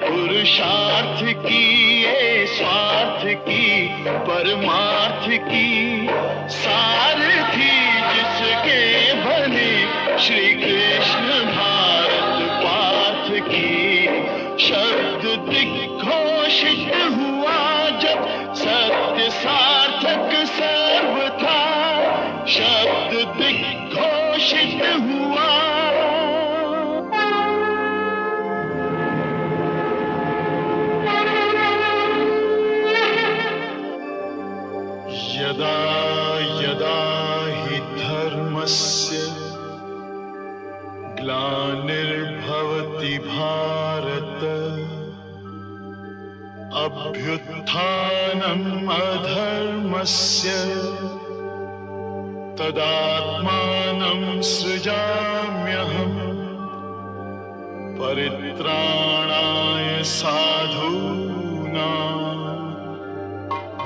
पुरुषार्थ की ये स्वार्थ की परमार्थ की जिसके बने श्री कृष्ण भारत दिग्घोषित हुआ जब सत्य सार्थक सर्वथा। शब्द दिग्घोषित हुआ। यदा यदा हि धर्मस्य ग्लानिर्भवति भारत अभ्युत्थानम् अधर्मस्य तदात्मानं सृजाम्यहम् परित्राणाय साधूनाम्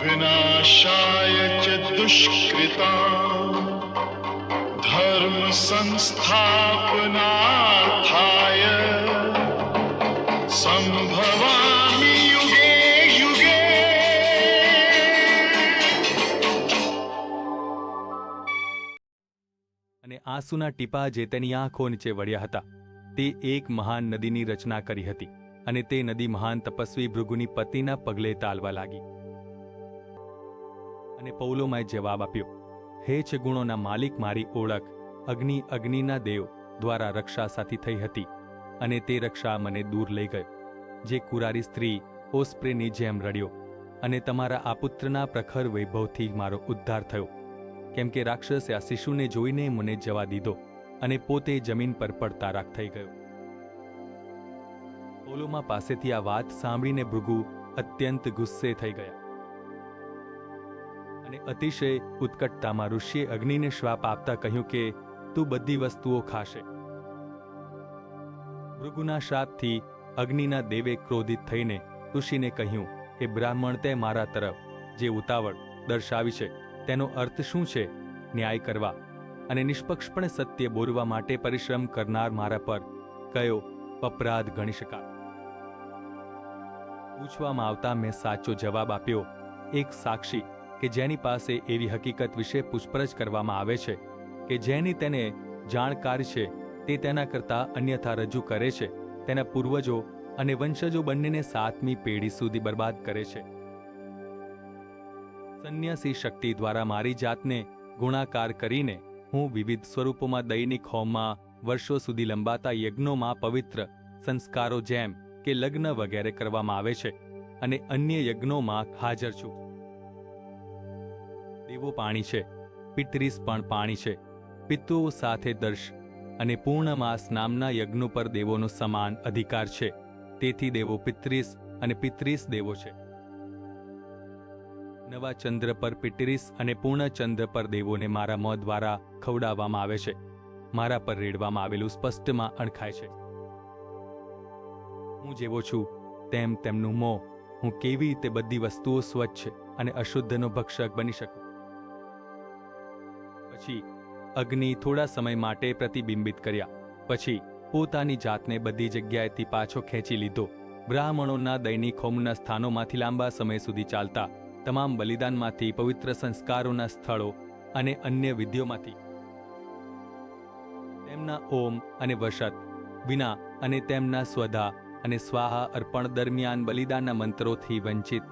विनाशाय च दुष्कृता धर्म અને આંસુના ટીપા જે તેની આંખો નીચે વળ્યા હતા, તે એક મહાન નદીની રચના કરી હતી અને તે નદી મહાન તપસ્વી ભૃગુની પતિના પગલે તાલવા લાગી. અને પૌલોમાએ જવાબ આપ્યો, હે છે ગુણોના માલિક, મારી ઓળખ અગ્નિ અગ્નિના દેવ દ્વારા રક્ષા સાથી થઈ હતી અને તે રક્ષા મને દૂર લઈ ગયો, જે કુરારી સ્ત્રી ઓસ્પ્રેની જેમ રડ્યો અને તમારા આ પુત્રના પ્રખર વૈભવથી મારો ઉદ્ધાર થયો. કેમ કે રાક્ષસે આ શિશુને જોઈને મને જવા દીધો અને પોતે જમીન પર પડતા રાખ થઈ ગયો. ઓલોમા પાસેથી આ વાત સાંભળીને ભૃગુ અત્યંત ગુસ્સે થઈ ગયા અને અતિશય ઉત્કટતામાં ઋષિએ અગ્નિને શ્વાપ આપતા કહ્યું કે, તું બધી વસ્તુઓ ખાશે. ભૃગુના શ્રાપથી અગ્નિના દેવે ક્રોધિત થઈને ઋષિને કહ્યું કે બ્રાહ્મણ, તે મારા તરફ જે ઉતાવળ દર્શાવી છે તેનો અર્થ શું છે? ન્યાય કરવા અને નિષ્પક્ષપણે સત્ય બોલવા માટે પરિશ્રમ કરનાર મારા પર કયો અપરાધ ગણી શકાય? પૂછવામાં આવતા મેં સાચો જવાબ આપ્યો, એક સાક્ષી કે જેની પાસે એવી હકીકત વિશે પૂછપરછ કરવામાં આવે છે કે જેની તેને જાણકાર છે તે તેના કરતા અન્યથા રજૂ કરે છે, તેના પૂર્વજો અને વંશજો બંનેને સાતમી પેઢી સુધી બરબાદ કરે છે. સંન્યાસી શક્તિ દ્વારા મારી જાતને ગુણાકાર કરીને હું વિવિધ સ્વરૂપોમાં દૈનિક હોમમાં, વર્ષો સુધી લંબાતા યજ્ઞોમાં પવિત્ર સંસ્કારો જેમ કે લગ્ન વગેરે કરવામાં આવે છે અને અન્ય યજ્ઞોમાં હાજર છું. દેવો પાણી છે, પિતરીસ પણ પાણી છે. પિતૃઓ સાથે દર્શ અને પૂર્ણમાસ નામના યજ્ઞો પર દેવોનો સમાન અધિકાર છે. તેથી દેવો પિતરીસ અને પિતરીસ દેવો છે. નવા ચંદ્ર પર પિટરીસ અને પૂર્ણ ચંદ્ર પર દેવોને મારા મોં દ્વારા ખવડાવવામાં આવે છે. મારા પર રેડવામાં આવેલું સ્પષ્ટમાં અણખાય છે. હું જેવો છું, તેમ તેમનું મોં, હું કેવી રીતે બધી વસ્તુઓ સ્વચ્છ અને અશુદ્ધનો ભક્ષક બની શકું? પછી, અગ્નિ થોડા સમય માટે પ્રતિબિંબિત કર્યા. પછી, પોતાની જાતને બધી જગ્યાએથી પાછો ખેંચી લીધો. બ્રાહ્મણોના દૈનિક હોમના સ્થાનોમાંથી લાંબા સમય સુધી ચાલતા તમામ બલિદાનમાંથી પવિત્ર સંસ્કારોના સ્થળો અને અન્ય વિધિઓમાંથી. તેમના ઓમ અને વશત, વિના અને તેમના સ્વધા અને સ્વાહા અર્પણ દરમિયાન બલિદાનના મંત્રોથી વંચિત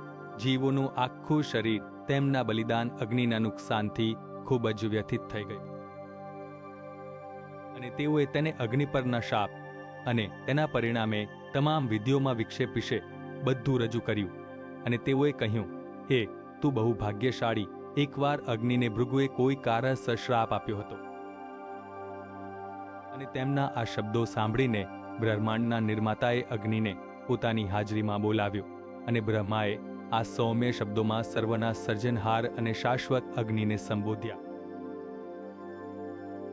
જીવોનું આખું શરીર તેમના બલિદાન અગ્નિના નુકસાનથી ખૂબ જ વ્યથિત થઈ ગયું. અને તેઓએ તેને અગ્નિ પરના શાપ અને તેના પરિણામે તમામ વિધિઓમાં વિક્ષેપ વિશે બધું રજૂ કર્યું અને તેઓએ કહ્યું હે, તું બહુ ભાગ્યશાળી. એકવાર અગ્નિને ભૃગુએ કોઈ કારણસર શ્રાપ આપ્યો હતો. અને તેમના આ શબ્દો સાંભળીને બ્રહ્માંડના નિર્માતાએ અગ્નિને પોતાની હાજરીમાં બોલાવ્યો અને બ્રહ્માએ આ સૌમ્ય શબ્દોમાં સર્વના સર્જનહાર અને શાશ્વત અગ્નિને સંબોધ્યા.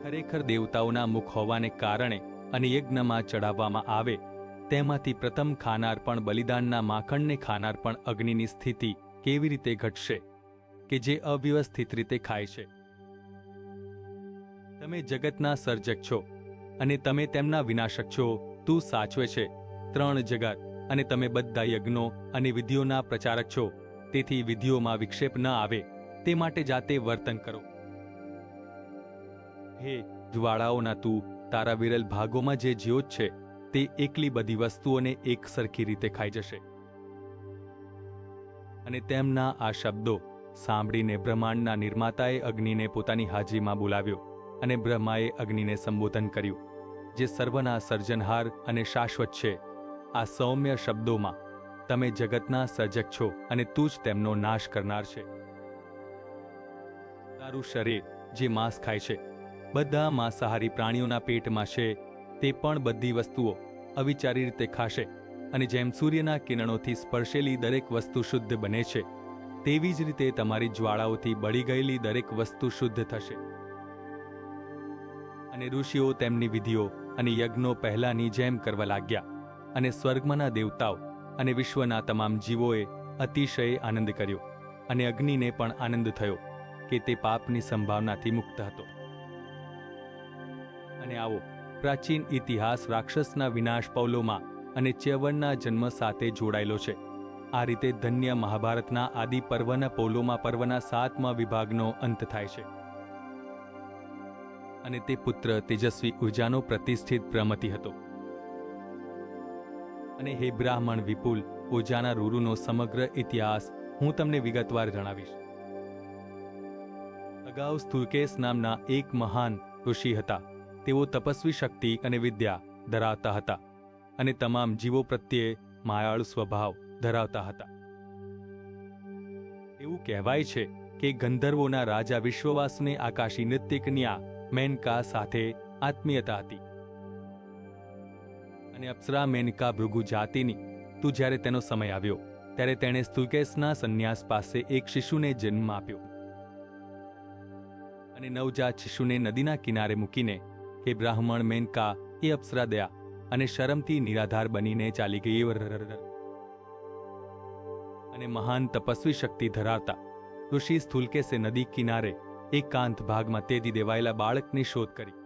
ખરેખર દેવતાઓના મુખ હોવાને કારણે અને યજ્ઞમાં ચડાવવામાં આવે, તેમાંથી પ્રથમ ખાનાર પણ બલિદાનના માખણને ખાનાર પણ અગ્નિની સ્થિતિ કેવી રીતે ઘટશે કે જે અવ્યવસ્થિત રીતે ખાય છે? તમે જગતના સર્જક છો અને તમે તેમના વિનાશક છો. તું સાચવે છે. ત્રણ જગત અને તમે બધા યજ્ઞો અને વિધિઓના પ્રચારક છો. તેથી વિધિઓમાં વિક્ષેપ ન આવે. તે માટે જાતે વર્તન કરો. હે જ્વાળાઓના તું, તારા વિરલ ભાગોમાં જે જ્યોત છે, તે એકલી બધી વસ્તુઓને એક સરખી રીતે ખાઈ જશે. અને તેમના આ શબ્દો સાંભળીને બ્રહ્માંડના નિર્માતાએ અગ્નિને પોતાની હાજરીમાં બોલાવ્યો અને બ્રહ્માએ અગ્નિને સંબોધન કર્યું, જે સર્વના સર્જનહાર અને શાશ્વત છે, આ સૌમ્ય શબ્દોમાં તમે જગતના સર્જક છો અને તું જ તેમનો નાશ કરનાર છે. તારું શરીર જે માંસ ખાય છે, બધા માંસાહારી પ્રાણીઓના પેટમાં છે, તે પણ બધી વસ્તુઓ અવિચારી રીતે ખાશે. અને જેમ સૂર્યના કિરણોથી સ્પર્શેલી દરેક વસ્તુ શુદ્ધ બને છે, તેવી જ રીતે તમારી જ્વાળાઓથી બળી ગયેલી દરેક વસ્તુ શુદ્ધ થશે. અને ઋષિઓ તેમની વિધિઓ અને યજ્ઞો પહેલાની જેમ કરવા લાગ્યા, અને સ્વર્ગમાંના દેવતાઓ અને વિશ્વના તમામ જીવોએ અતિશય આનંદ કર્યો, અને અગ્નિને પણ આનંદ થયો કે તે પાપની સંભાવનાથી મુક્ત હતો. અને આવો પ્રાચીન ઇતિહાસ રાક્ષસના વિનાશ પૌલોમાં અને ચ્યવનના જન્મ સાથે જોડાયેલો છે. આ રીતે ધન્ય મહાભારતના આદિ પર્વના પૌલોમાં પર્વના સાતમા વિભાગનો અંત થાય છે. અને તે પુત્ર તેજસ્વી ઉર્જાનો પ્રતિષ્ઠિત પ્રમતિ હતો. અને હે બ્રાહ્મણ વિપુલ ઉર્જાના રૂરુનો સમગ્ર ઇતિહાસ હું તમને વિગતવાર જણાવીશ. અગાઉ સ્થુલકેશ નામના એક મહાન ઋષિ હતા. તેઓ તપસ્વી શક્તિ અને વિદ્યા ધરાવતા હતા. અને તમામ જીવો પ્રત્યે માયાળુ સ્વભાવ ધરાવતા હતા. એવું કહેવાય છે કે ગંધર્વોના રાજા વિશ્વવાસને આકાશી નૃત્ય કન્યા મેનકા સાથે આત્મીયતા હતી. અને અપ્સરા મેનકા ભૃગુ જાતિની, તું જ્યારે તેનો સમય આવ્યો, ત્યારે તેણે સ્તુકેશના સંન્યાસ પાસે એક શિશુને જન્મ આપ્યો. અને નવજાત શિશુને નદીના કિનારે મૂકીને એ બ્રાહ્મણ મેનકા એ અપ્સરા દયા અને શરમથી નિરાધાર બનીને ચાલી ગઈ અને મહાન તપસ્વી શક્તિ ધરાવતા ઋષિ સ્થુલકેશે નદી કિનારે એકાંત ભાગમાં તેદી દેવાયેલા બાળકની શોધ કરી.